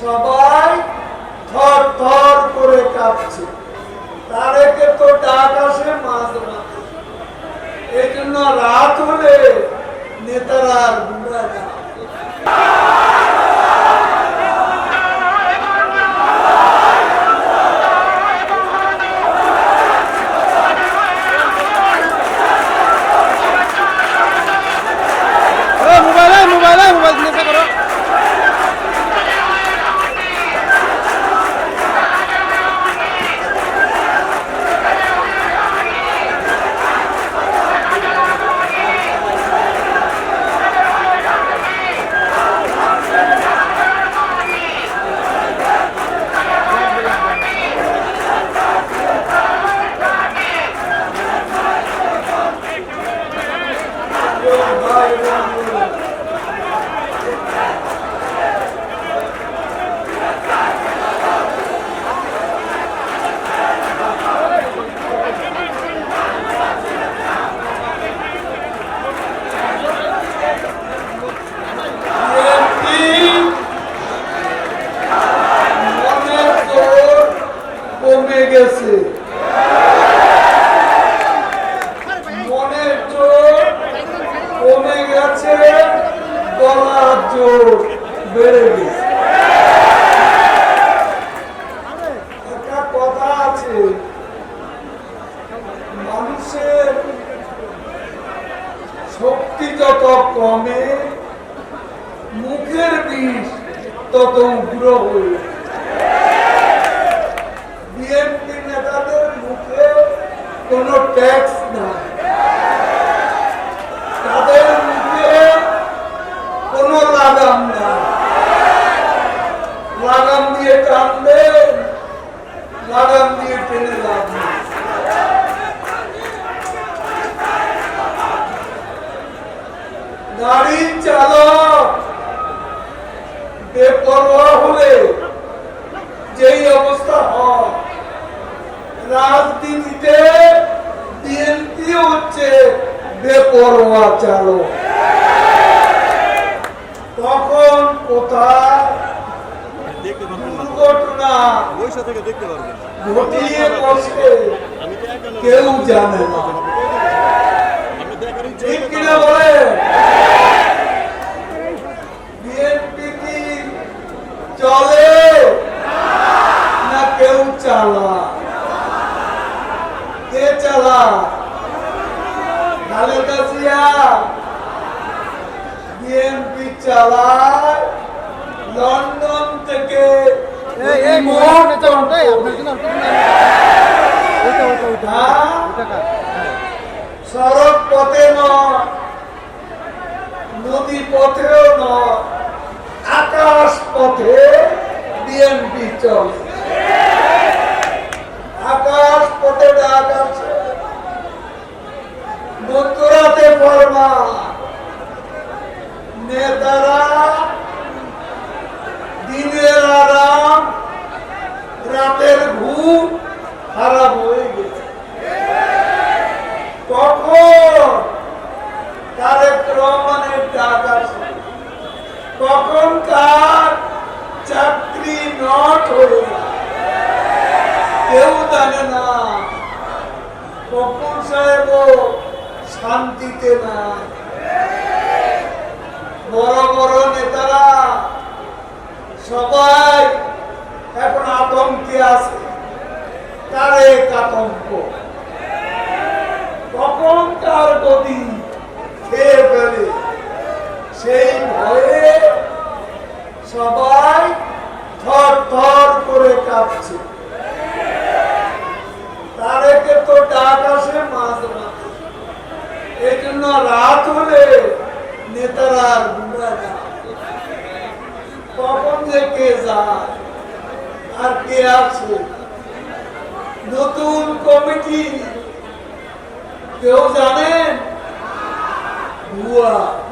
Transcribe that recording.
সবাই থর থর করে কাঁপছে। তারেকে তো ডাক আসে মাঝ রাতে এই জন্য রাত হলে নেতারা আর ঘুমায় Vai, vai, vai. বেড়ে শক্তি যত কমে মুখের বিষ তত উগ্র হয়ে মুখে কোনো ট্যাক্স নাই তাদের মুখে কোনো লাগাম নাই লাগাম দিয়ে টানলে গাড়ির চালক বেপরোয়া হলে যেই অবস্থা হয় রাজনীতিতে বিএনপি হচ্ছে বেপরোয়া চালক। তখন কোথায় দেখতে পারবেন না দুর্ঘটনা বৈশা থেকে দেখতে পারবেন। কেউ জানে না। চলে না কেউ চালা? কে চালা? খালেদা জিয়া। বিএনপি চালায় লন্ডন থেকে সড়ক পথে নদী পথেও নয় আকাশ পথে বিএনপি চলে আকাশ পথে ডাক আছে মধ্যরাতে ফরমা নেতারা দিনের আরাম রাতের খারাপ হয়ে গেছে। কখন তারেক রহমানের ডাক কখন তার চাকরি নট হয়ে কেউ জানে না। কখন সাহেব শান্তিতে না বড় বড় নেতারা সবাই এখন আতঙ্কে আছে। তারেক আতঙ্ক কখন তার গতি খেয়ে ফেলে। সেই ভয়ে সবাই থর থর করে কাঁপছে। তারেকে তো ডাক আসে মাঝ রাতে। এই জন্য রাত হলে নেতারা আর ঘুমায় না। কখন যে কে যায় আর কে আছে? নতুন কমিটি কেউ জানেন? ভুয়া।